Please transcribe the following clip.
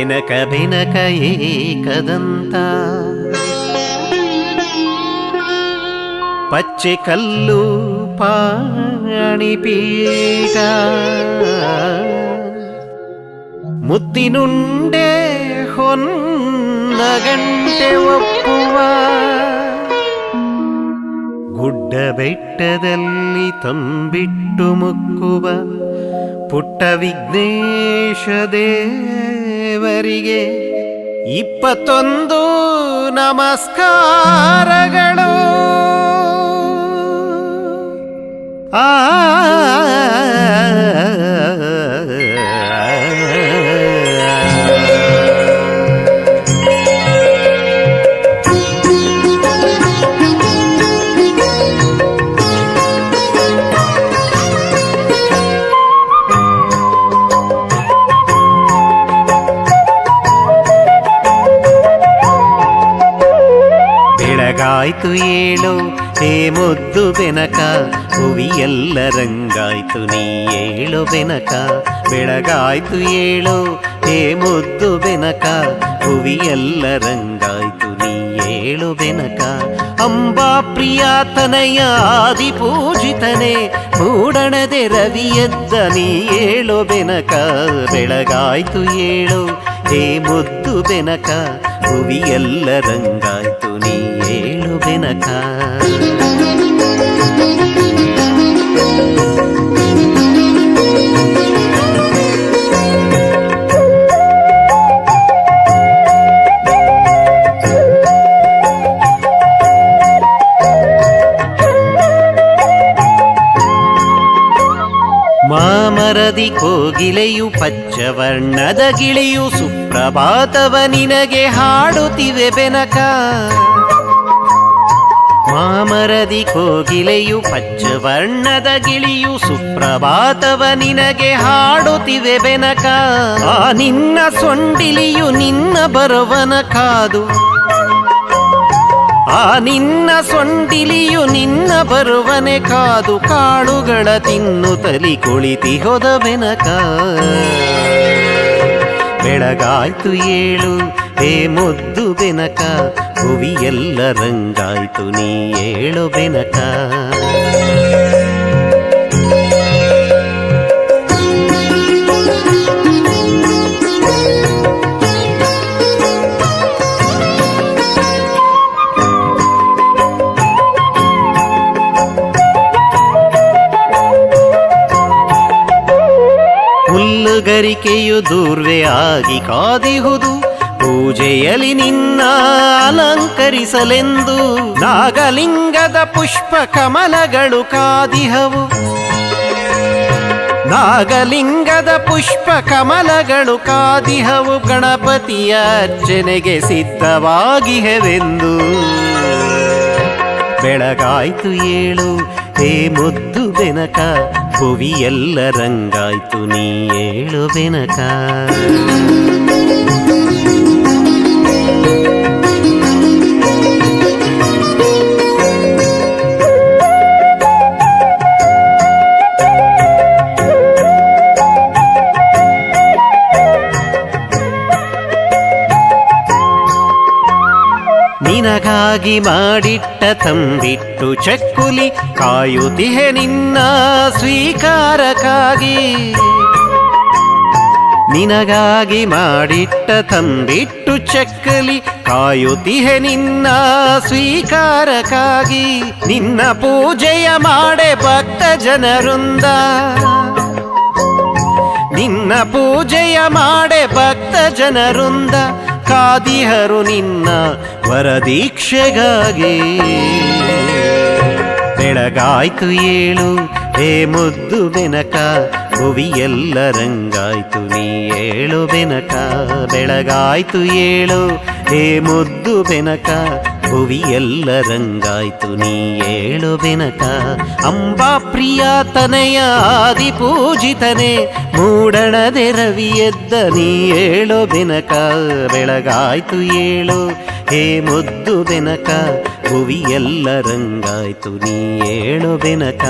ಬೆನಕ ಬಿನಕ ಏಕದಂತ. ಪಚ್ಚೆ ಕಲ್ಲು ಪಾಣಿಪೀಠ ಮುತ್ತಿನುಂಡೆ ಹೊನ್ನಗಂಟೆ ಒಪ್ಪುವ. ಗುಡ್ಡ ಬೆಟ್ಟದಲ್ಲಿ ತಂಬಿಟ್ಟು ಮುಕ್ಕುವ. ಪುಟ್ಟ ವಿಘ್ನೇಶ ದೇವರಿಗೆ ಇಪ್ಪತ್ತೊಂದು ನಮಸ್ಕಾರಗಳು. ಆ ಬೆಳಗಾಯ್ತು ಏಳು, ಹೇ ಮುದ್ದು ಬೆನಕ, ಹುವಿಯೆಲ್ಲ ರಂಗಾಯ್ತು ನೀ ಏಳು ಬೆನಕ. ಬೆಳಗಾಯ್ತು ಏಳು, ಹೇ ಮುದ್ದು ಬೆನಕ, ಹುವಿಯೆಲ್ಲ ರಂಗಾಯ್ತು ನೀ ಏಳು ಬೆನಕ. ಅಂಬಾ ಪ್ರಿಯಾತನಯ ಆದಿ ಪೂಜಿತನೆ ಮೂಡಣದೆ ರವಿಯದ್ದ ನೀ ಏಳು ಬೆನಕ. ಬೆಳಗಾಯ್ತು ಏಳು, ಹೇ ಮುದ್ದು ಬೆನಕ ಹುವಿಯೆಲ್ಲ ರಂಗಾಯ್ತು ನೀ ಏಳು ಬೆನಕ ಮಾಮರದಿ ಕೋಗಿಲೆಯು ಪಚ್ಚವರ್ಣದ ಗಿಳಿಯು ಸುಪ್ರಭಾತವ ನಿನಗೆ ಹಾಡುತ್ತಿವೆ ಬೆನಕ. ಮಾಮರದಿ ಕೋಗಿಲೆಯು ಪಚ್ಚವರ್ಣದ ಗಿಳಿಯು ಸುಪ್ರಭಾತವ ನಿನಗೆ ಹಾಡುತ್ತಿವೆ ಬೆನಕ. ಆ ನಿನ್ನ ಸೊಂಡಿಲಿಯು ನಿನ್ನ ಬರವನ ಕಾದು. ಆ ನಿನ್ನ ಸೊಂಡಿಲಿಯು ನಿನ್ನ ಬರುವನೆ ಕಾದು ಕಾಳುಗಳ ತಿನ್ನು ತಲಿ ಕುಳಿತಿ ಹೋದ ಬೆನಕ ಬೆಳಗಾಯ್ತು ಏಳು, ಹೇ ಮುದ್ದು ಬೆನಕ, ಹುವಿಯೆಲ್ಲ ರಂಗಾಯ್ತು ನೀ ಏಳು ಬೆನಕ. ಹುಲ್ಲುಗರಿಕೆಯು ದೂರ್ವೆಯಾಗಿ ಕಾದಿಹುದು. ಪೂಜೆಯಲ್ಲಿ ನಿನ್ನ ಅಲಂಕರಿಸಲೆಂದು ನಾಗಲಿಂಗದ ಪುಷ್ಪ ಕಮಲಗಳು ಕಾದಿಹವು. ನಾಗಲಿಂಗದ ಪುಷ್ಪ ಕಮಲಗಳು ಕಾದಿಹವು. ಗಣಪತಿಯ ಅರ್ಚನೆಗೆ ಸಿದ್ಧವಾಗಿಹವೆಂದು. ಬೆಳಗಾಯ್ತು ಏಳು, ಹೇ ಮುದ್ದು ಬೆನಕ ಭುವಿಯೆಲ್ಲ ರಂಗಾಯ್ತು ನೀ ಏಳು ನಿನಗಾಗಿ ಮಾಡಿಟ್ಟ ತಂಬಿಟ್ಟು ಚಕ್ಕುಲಿ ಕಾಯುತಿಹೆ ನಿನ್ನ ಸ್ವೀಕಾರಕ್ಕಾಗಿ. ನಿನಗಾಗಿ ಮಾಡಿಟ್ಟ ತಂಬಿಟ್ಟು ಚಕ್ಕಲಿ ಕಾಯುತಿಹೆ ನಿನ್ನ ಸ್ವೀಕಾರಕ್ಕಾಗಿ. ನಿನ್ನ ಪೂಜೆಯ ಮಾಡೆ ಭಕ್ತ ಜನರುಂದ ನಿನ್ನ ಪೂಜೆಯ ಮಾಡೆ ಭಕ್ತ ಜನರುಂದ ಕಾದಿಹರು ನಿನ್ನ ವರದೀಕ್ಷೆಗಾಗಿ. ಬೆಳಗಾಯ್ತು ಏಳು, ಹೇ ಮುದ್ದು ಬೆನಕ ಎಲ್ಲ ರಂಗಾಯ್ತು ನೀ ಏಳು ಬೆನಕ. ಬೆಳಗಾಯ್ತು ಏಳು, ಹೇ ಮುದ್ದು ಬೆನಕ ಎಲ್ಲ ರಂಗಾಯ್ತು ನೀ ಏಳು ಬೆನಕ. ಅಂಬಾ ಪ್ರಿಯ ತನೆಯ ಆದಿ ಪೂಜಿತನೆ ಮೂಡಣದೆ ರವಿಯೆದ್ದ ನೀ ಏಳು ಬೆನಕ. ಬೆಳಗಾಯ್ತು ಏಳು ಹೇ ಮುದ್ದು ಬೆನಕ ಭುವಿಯೆಲ್ಲ ರಂಗಾಯ್ತು ನೀ ಏಳು ಬೆನಕ.